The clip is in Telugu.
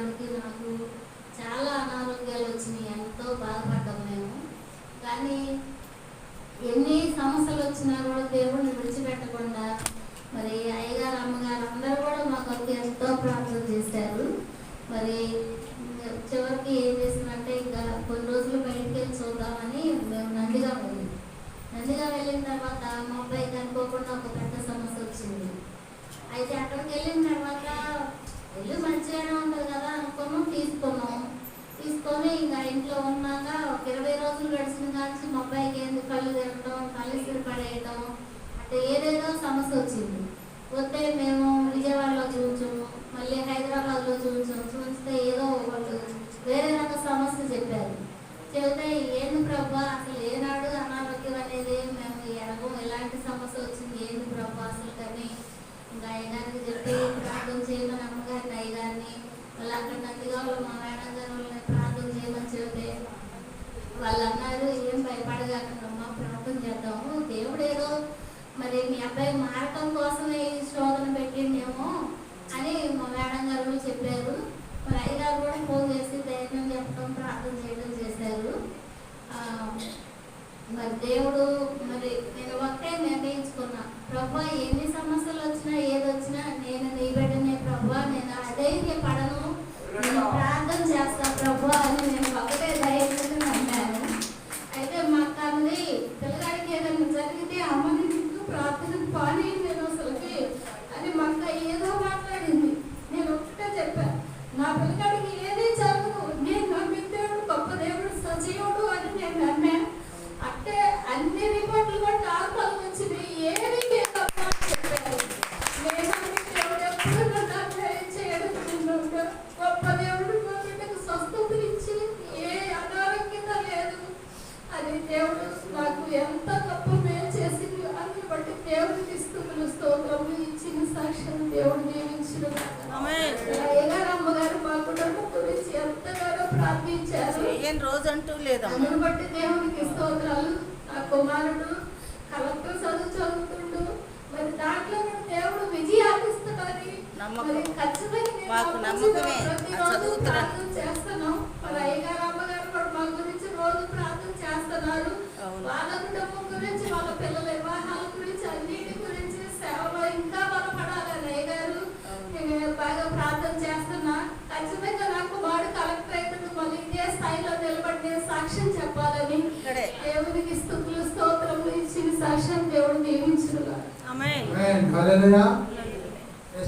వాడికి నాకు చాలా అనారోగ్యాలు వచ్చినాయి. ఎంతో బాధపడ్డాం మేము. కానీ ఎన్ని సమస్యలు వచ్చినా కూడా దేవుడిని విడిచిపెట్టకుండా మరి అయ్యగారు అమ్మగారు అందరూ కూడా మా కొరకు ఎంతో ప్రార్థన చేశారు. మరి చివరికి ఏం చేసిందంటే ఇంకా కొన్ని రోజులు బయటికి వెళ్ళి చూద్దామని మేము నందిగా వెళ్ళింది నందిగా వెళ్ళిన తర్వాత మా అబ్బాయికి అనుకోకుండా ఒక పెద్ద ఏదేదో వచ్చింది వస్తే మేము విజయవాడలో చూపించాము మళ్ళీ హైదరాబాద్లో చూపించాము చూపిస్తే ఏదో ఒకటి వేరే రక సమస్య చెప్పారు. చెబితే ఏంది ప్రభా అసలు ఏనాడు అనారోగ్యం అనేది మేము ఎరగం ఎలాంటి సమస్య వచ్చింది ఏంది ప్రభా అసలు కానీ? ఇంకా అయ్యగారికి చెప్పి ప్రార్థన చేయమని అమ్మగారిని అయ్యగారిని మళ్ళీ అక్కడ నందిగాలో మా మేడం గారు వాళ్ళని ప్రార్థన చేయమని చెబితే వాళ్ళు అన్నారు ఏం భయపడగాకమ్మా ప్రార్థన చేద్దాము దేవుడు ఏదో మరి మీ అబ్బాయి మారటం కోసమే ఈ శోధన పెట్టిండేమో అని మా మేడం గారు చెప్పారు. మరి అయ్యగారు కూడా ఫోన్ చేసి ధైర్యం చెప్పడం ప్రార్థన చేయడం చేశారు. మరి దేవుడు మరి నేను ఒకటే నిర్ణయించుకున్నా. ప్రభా ఎన్ని సమస్యలు వచ్చినా ఎంత గొప్ప మేలు చేసింది అని బట్టి దేవుడికి స్థుతులు స్తోత్రములు ఇచ్చిన సాక్ష్యం దేవుడు నియమించిన ఆమేన్. అయ్యగారు అమ్మగారు మా కుటుంబం గురించి ఎంతగానో ప్రార్థించారు ఏం రోజు అంటూ లేదమ్మా అందును బట్టి దేవునికి స్తోత్రాలు నా కుమారుడు కలెక్టర్ చదువు చదువుతుండు మరి దాంట్లో దేవుడు విజయాలు నమ్మకం. మరి ఖచ్చితంగా ఆ ఆ ప్రతిరోజు. ప్రార్థన చేస్తున్నాం మరి అయ్యగారు అమ్మగారు కూడా మా గురించి రోజు ప్రార్థన చేస్తున్నారు. వాళ్ళ కుటుంబం గురించి వాళ్ళ పిల్లల వివాహాల గురించి అన్నిటి గురించి సేవలో ఇంకా బలపడాలని అయ్యగారు అవును. నేను బాగా ప్రార్థన చేస్తున్నా ఖచ్చితంగా నాకు వాడు కలెక్టర్ అయితే మళ్ళీ ఇదే స్థాయిలో నిలబడి నేను సాక్ష్యం చెప్పాలని దేవునికి స్థుతులు స్తోత్రములు ఇచ్చిన సాక్ష్యం దేవుడు నియమించుగా ఆమె Amen. Hallelujah.